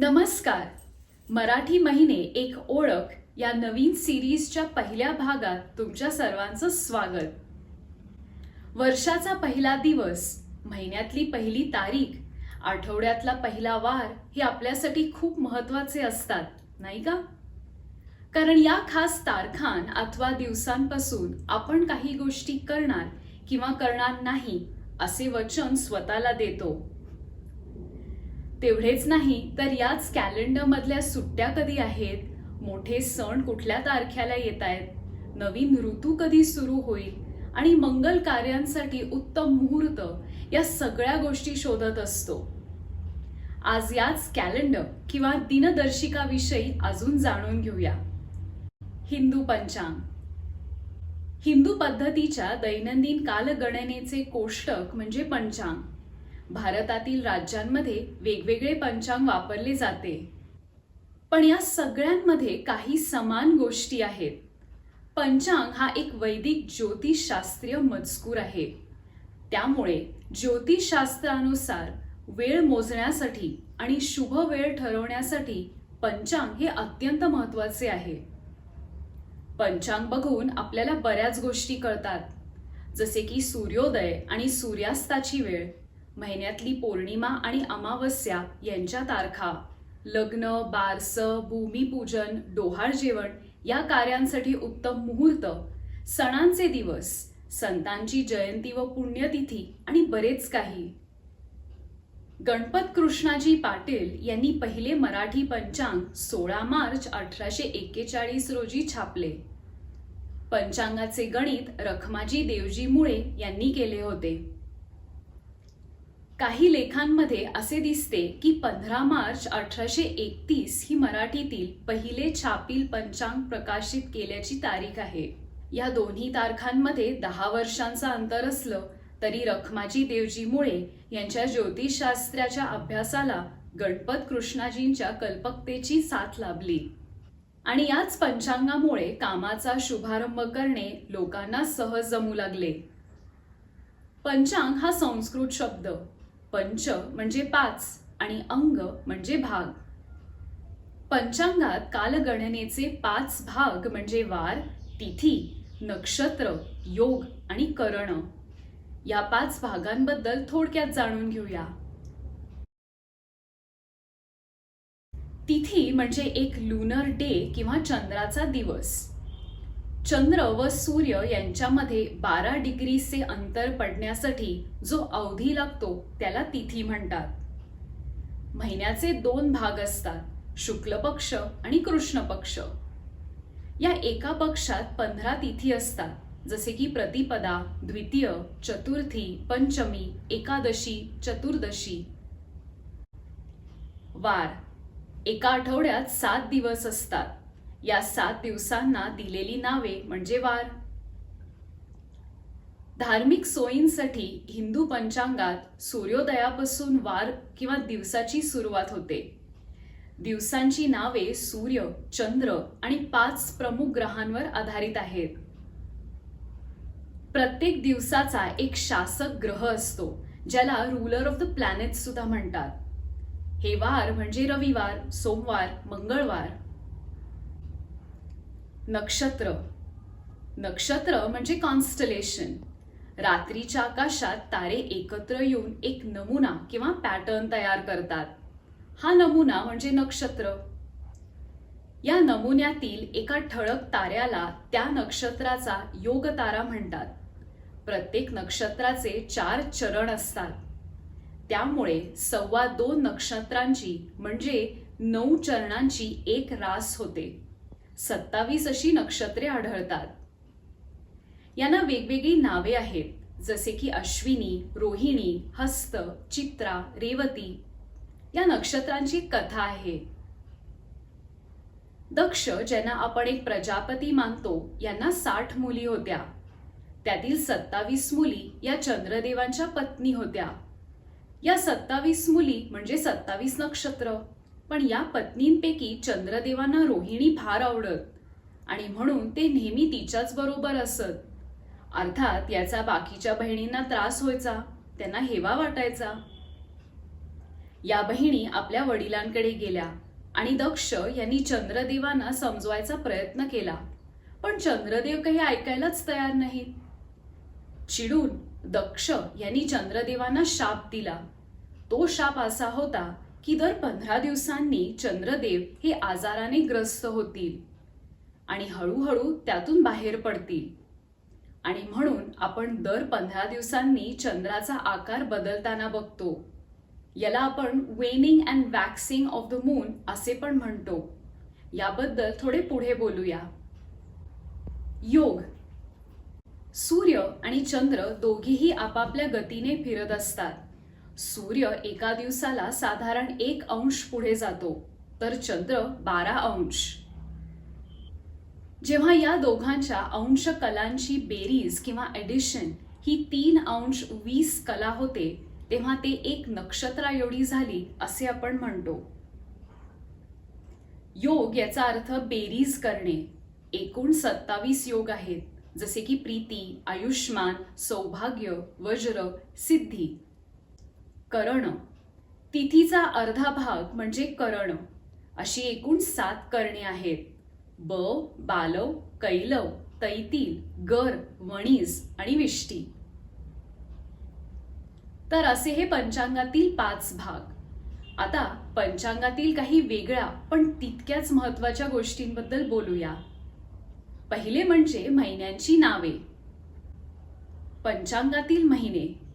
नमस्कार. मराठी महिने एक ओळख या नवीन सिरीजच्या पहिल्या भागात तुमच्या सर्वांचं स्वागत. वर्षाचा पहिला दिवस महिन्यातली पहिली तारीख आठवड्यातला पहिला वार हे आपल्यासाठी खूप महत्त्वाचे असतात नाही का? कारण या खास तारखां अथवा दिवसांपासून आपण काही गोष्टी करणार किंवा करणार नाही असे वचन स्वतःला देतो. तेवढेच नाही तर याच कॅलेंडर मधल्या सुट्ट्या कधी आहेत? मोठे सण कुठल्या तारखेला येत आहेत? नवीन ऋतू कधी सुरू होईल? आणि मंगल कार्यांसाठी उत्तम मुहूर्त या सगळ्या गोष्टी शोधत असतो. आज याच कॅलेंडर किंवा दिनदर्शिकाविषयी अजून जाणून घेऊया. हिंदू पंचांग. हिंदू पद्धतीच्या दैनंदिन कालगणनेचे कोष्टक म्हणजे पंचांग. भारतातील राज्यांमध्ये वेगवेगळे पंचांग वापरले जाते. पण या सगळ्यांमध्ये काही समान गोष्टी आहेत. पंचांग हा एक वैदिक ज्योतिषशास्त्रीय मजकूर आहे. त्यामुळे ज्योतिषशास्त्रानुसार वेळ मोजण्यासाठी आणि शुभ वेळ ठरवण्यासाठी पंचांग हे अत्यंत महत्त्वाचे आहे. पंचांग बघून आपल्याला बऱ्याच गोष्टी कळतात. जसे की सूर्योदय आणि सूर्यास्ताची वेळ महिन्यातली पौर्णिमा आणि अमावस्या यांच्या तारखा. लग्न बारसं भूमिपूजन डोहाळ जेवण या कार्यांसाठी उत्तम मुहूर्त सणांचे दिवस संतांची जयंती व पुण्यतिथी आणि बरेच काही. गणपत कृष्णाजी पाटील यांनी पहिले मराठी पंचांग सोळा मार्च अठराशे एक्केचाळीस रोजी छापले. पंचांगाचे गणित रखमाजी देवजी मुळे यांनी केले होते. काही लेखांमध्ये असे दिसते की पंधरा मार्च अठराशे एकतीस ही मराठीतील पहिले छापील पंचांग प्रकाशित केल्याची तारीख आहे. या दोन्ही तारखांमध्ये दहा वर्षांचं अंतर असलं तरी रखमाजी देवजी मुळे यांच्या ज्योतिषशास्त्राच्या अभ्यासाला गणपत कृष्णाजींच्या कल्पकतेची साथ लाभली. आणि याच पंचांगामुळे कामाचा शुभारंभ करणे लोकांना सहज जमू लागले. पंचांग हा संस्कृत शब्द. पंच म्हणजे पाच आणि अंग म्हणजे भाग. पंचांगात कालगणनेचे पाच भाग म्हणजे वार तिथी नक्षत्र योग आणि करण. या पाच भागांबद्दल थोडक्यात जाणून घेऊया. तिथी म्हणजे एक लुनर डे किंवा चंद्राचा दिवस. चंद्र व सूर्य यांच्यामध्ये बारा डिग्रीचे अंतर पडण्यासाठी जो अवधी लागतो त्याला तिथी म्हणतात. महिन्याचे दोन भाग असतात शुक्ल पक्ष आणि कृष्ण पक्ष. या एका पक्षात पंधरा तिथी असतात जसे की प्रतिपदा द्वितीय चतुर्थी पंचमी एकादशी चतुर्दशी. वार. एका आठवड्यात सात दिवस असतात. या सात दिवसांना दिलेली नावे म्हणजे वार. धार्मिक सोयींसाठी हिंदू पंचांगात सूर्योदयापासून वार किंवा दिवसाची सुरुवात होते. दिवसांची नावे सूर्य चंद्र आणि पाच प्रमुख ग्रहांवर आधारित आहेत. प्रत्येक दिवसाचा एक शासक ग्रह असतो ज्याला रुलर ऑफ द प्लॅनेट सुद्धा म्हणतात. हे वार म्हणजे रविवार सोमवार मंगळवार. नक्षत्र. नक्षत्र म्हणजे कॉन्स्टलेशन रात्रीच्या आकाशात तारे एकत्र येऊन एक नमुना किंवा पॅटर्न तयार करतात. हा नमुना म्हणजे नक्षत्र. या नमुन्यातील एका ठळक ताऱ्याला त्या नक्षत्राचा योग तारा म्हणतात. प्रत्येक नक्षत्राचे चार चरण असतात. त्यामुळे सव्वा दोन नक्षत्रांची म्हणजे नऊ चरणांची एक रास होते. सत्तावीस अशी नक्षत्रे आढळतात. यांना वेगवेगळी नावे आहेत. जसे की अश्विनी रोहिणी हस्त चित्रा रेवती. या नक्षत्रांची कथा आहे. दक्ष ज्यांना आपण एक प्रजापती मानतो यांना साठ मुली होत्या. त्यातील सत्तावीस मुली या चंद्रदेवांच्या पत्नी होत्या. या सत्तावीस मुली म्हणजे सत्तावीस नक्षत्र. पण या पत्नींपैकी चंद्रदेवांना रोहिणी फार आवडत. आणि म्हणून ते नेहमी तिच्याच बरोबर असत. अर्थात याचा बाकीच्या बहिणींना त्रास व्हायचा त्यांना हेवा वाटायचा. या बहिणी आपल्या वडिलांकडे गेल्या आणि दक्ष यांनी चंद्रदेवांना समजवायचा प्रयत्न केला. पण चंद्रदेव काही ऐकायलाच तयार नाहीत. चिडून दक्ष यांनी चंद्रदेवांना शाप दिला. तो शाप असा होता की दर पंधरा दिवसांनी चंद्रदेव हे आजाराने ग्रस्त होतील आणि हळूहळू त्यातून बाहेर पडतील. आणि म्हणून आपण दर पंधरा दिवसांनी चंद्राचा आकार बदलताना बघतो. याला आपण waning and waxing of the moon असे पण म्हणतो. याबद्दल थोडे पुढे बोलूया. योग. सूर्य आणि चंद्र दोघीही आपापल्या गतीने फिरत असतात. सूर्य एका दिवसाला साधारण एक अंश पुढे जातो तर चंद्र बारा अंश. जेव्हा या दोघांच्या अंश कलांची बेरीज किंवा एडिशन ही तीन अंश वीस कला होते तेव्हा ते एक नक्षत्रा एवढी झाली असे आपण म्हणतो. योग याचा अर्थ बेरीज करणे. एकूण सत्तावीस योग आहेत जसे की प्रीती आयुष्मान सौभाग्य वज्र सिद्धी. करण. तिथीचा अर्धा भाग म्हणजे करण. अशी एकूण सात करणे आहेत. ब बालव कैलव तैतील गर वणीस आणि विष्टी. तर असे हे पंचांगातील पाच भाग. आता पंचांगातील काही वेगळ्या पण तितक्याच महत्त्वाच्या गोष्टींबद्दल बोलूया. पहिले म्हणजे महिन्यांची नावे. पंचांगातील महिने.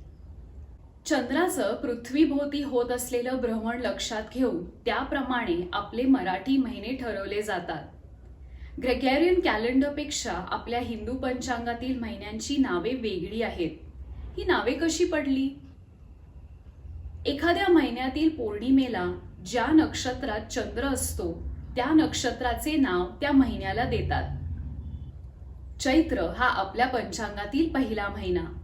चंद्राचं पृथ्वीभोवती होत असलेलं भ्रमण लक्षात घेऊन त्याप्रमाणे आपले मराठी महिने ठरवले जातात. ग्रेगॅरियन कॅलेंडरपेक्षा आपल्या हिंदू पंचांगातील महिन्यांची नावे वेगळी आहेत. ही नावे कशी पडली? एखाद्या महिन्यातील पौर्णिमेला ज्या नक्षत्रात चंद्र असतो त्या नक्षत्राचे नाव त्या महिन्याला देतात. चैत्र हा आपल्या पंचांगातील पहिला महिना.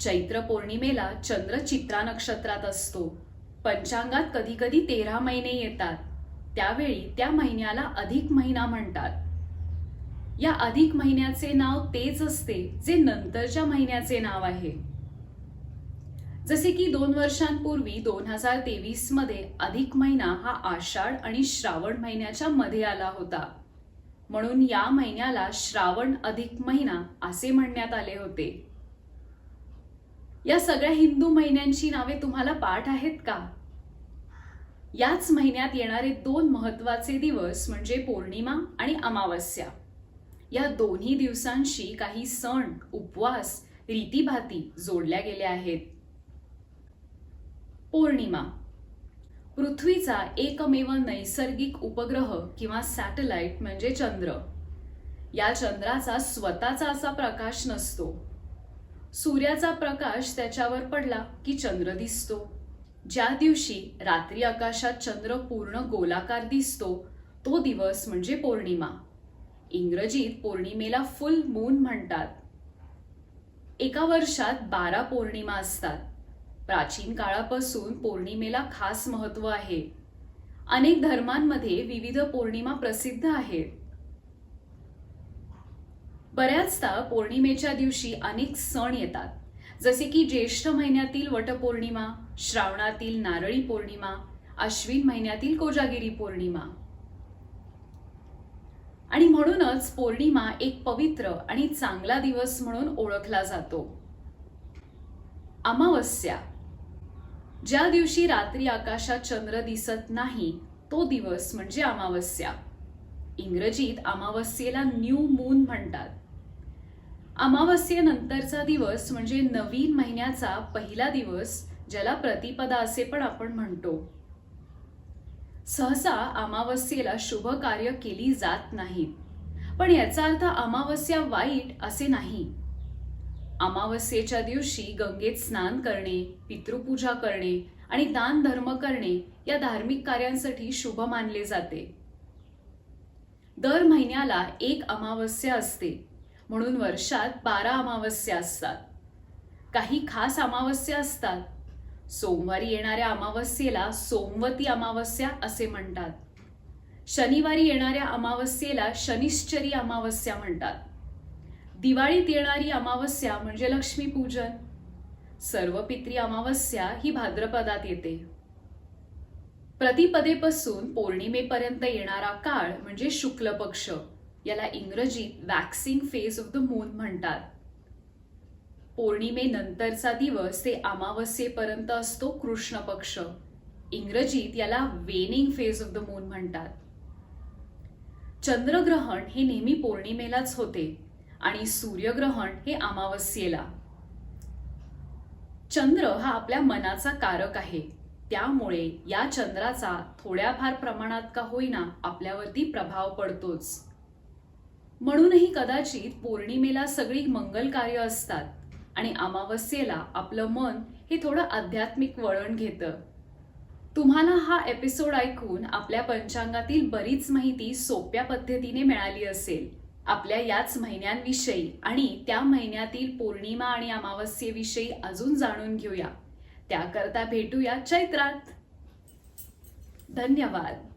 चैत्र पौर्णिमेला चंद्र चित्रा नक्षत्रात असतो. पंचांगात कधी कधी तेरा महिने येतात. त्यावेळी त्या महिन्याला अधिक महिना म्हणतात. या अधिक महिन्याचे नाव तेच असते जे नंतरच्या महिन्याचे नाव आहे. जसे की दोन वर्षांपूर्वी दोन हजार तेवीसमध्ये अधिक महिना हा आषाढ आणि श्रावण महिन्याच्या मध्ये आला होता. म्हणून या महिन्याला श्रावण अधिक महिना असे म्हणण्यात आले होते. या सगळ्या हिंदू महिन्यांची नावे तुम्हाला पाठ आहेत का? याच महिन्यात येणारे दोन महत्त्वाचे दिवस म्हणजे पौर्णिमा आणि अमावस्या. या दोन्ही दिवसांशी काही सण उपवास रीतीभाती जोडल्या गेल्या आहेत. पौर्णिमा. पृथ्वीचा एकमेव नैसर्गिक उपग्रह किंवा सॅटेलाइट म्हणजे चंद्र. या चंद्राचा स्वतःचा असा प्रकाश नसतो. सूर्याचा प्रकाश त्याच्यावर पडला की चंद्र दिसतो. ज्या दिवशी रात्री आकाशात चंद्र पूर्ण गोलाकार दिसतो तो दिवस म्हणजे पौर्णिमा. इंग्रजीत पौर्णिमेला फुल मून म्हणतात. एका वर्षात बारा पौर्णिमा असतात. प्राचीन काळापासून पौर्णिमेला खास महत्त्व आहे. अनेक धर्मांमध्ये विविध पौर्णिमा प्रसिद्ध आहेत. बऱ्याचदा पौर्णिमेच्या दिवशी अनेक सण येतात. जसे की ज्येष्ठ महिन्यातील वटपौर्णिमा श्रावणातील नारळी पौर्णिमा अश्विन महिन्यातील कोजागिरी पौर्णिमा. आणि म्हणूनच पौर्णिमा एक पवित्र आणि चांगला दिवस म्हणून ओळखला जातो. अमावस्या. ज्या दिवशी रात्री आकाशात चंद्र दिसत नाही तो दिवस म्हणजे अमावस्या. इंग्रजीत अमावस्येला न्यू मून म्हणतात. अमावस्येनंतरचा दिवस म्हणजे नवीन महिन्याचा पहिला दिवस ज्याला प्रतिपदा असे पण आपण म्हणतो. सहसा अमावस्येला शुभ कार्य केली जात नाहीत पण याचा अर्थ अमावस्या वाईट असे नाही. अमावस्येच्या दिवशी गंगेत स्नान करणे पितृपूजा करणे आणि दान धर्म करणे या धार्मिक कार्यांसाठी शुभ मानले जाते. दर महिन्याला एक अमावस्या असते. म्हणून वर्षात बारा अमावस्या असतात. काही खास अमावस्या असतात. सोमवारी येणाऱ्या अमावस्येला सोमवती अमावस्या असे म्हणतात. शनिवारी येणाऱ्या अमावस्येला शनिश्चरी अमावस्या म्हणतात. दिवाळीत येणारी अमावस्या म्हणजे लक्ष्मीपूजन. सर्व पित्री अमावस्या ही भाद्रपदात येते. प्रतिपदेपासून पौर्णिमेपर्यंत येणारा काळ म्हणजे शुक्ल पक्ष याला इंग्रजीत waxing phase of the moon म्हणतात. पौर्णिमेनंतरचा दिवस ते अमावस्येपर्यंत असतो कृष्ण पक्ष इंग्रजीत याला waning phase of the moon म्हणतात. चंद्रग्रहण हे नेहमी पौर्णिमेलाच होते आणि सूर्यग्रहण हे अमावस्येला. चंद्र हा आपल्या मनाचा कारक आहे. त्यामुळे या चंद्राचा थोड्याफार प्रमाणात का होईना आपल्यावरती प्रभाव पडतोच. म्हणूनही कदाचित पौर्णिमेला सगळी मंगल कार्य असतात आणि अमावस्येला आपलं मन हे थोडं आध्यात्मिक वळण घेतं. तुम्हाला हा एपिसोड ऐकून आपल्या पंचांगातील बरीच माहिती सोप्या पद्धतीने मिळाली असेल. आपल्या याच महिन्यांविषयी आणि त्या महिन्यातील पौर्णिमा आणि अमावस्येविषयी अजून जाणून घेऊया. त्याकरता भेटूया चैत्रात. धन्यवाद.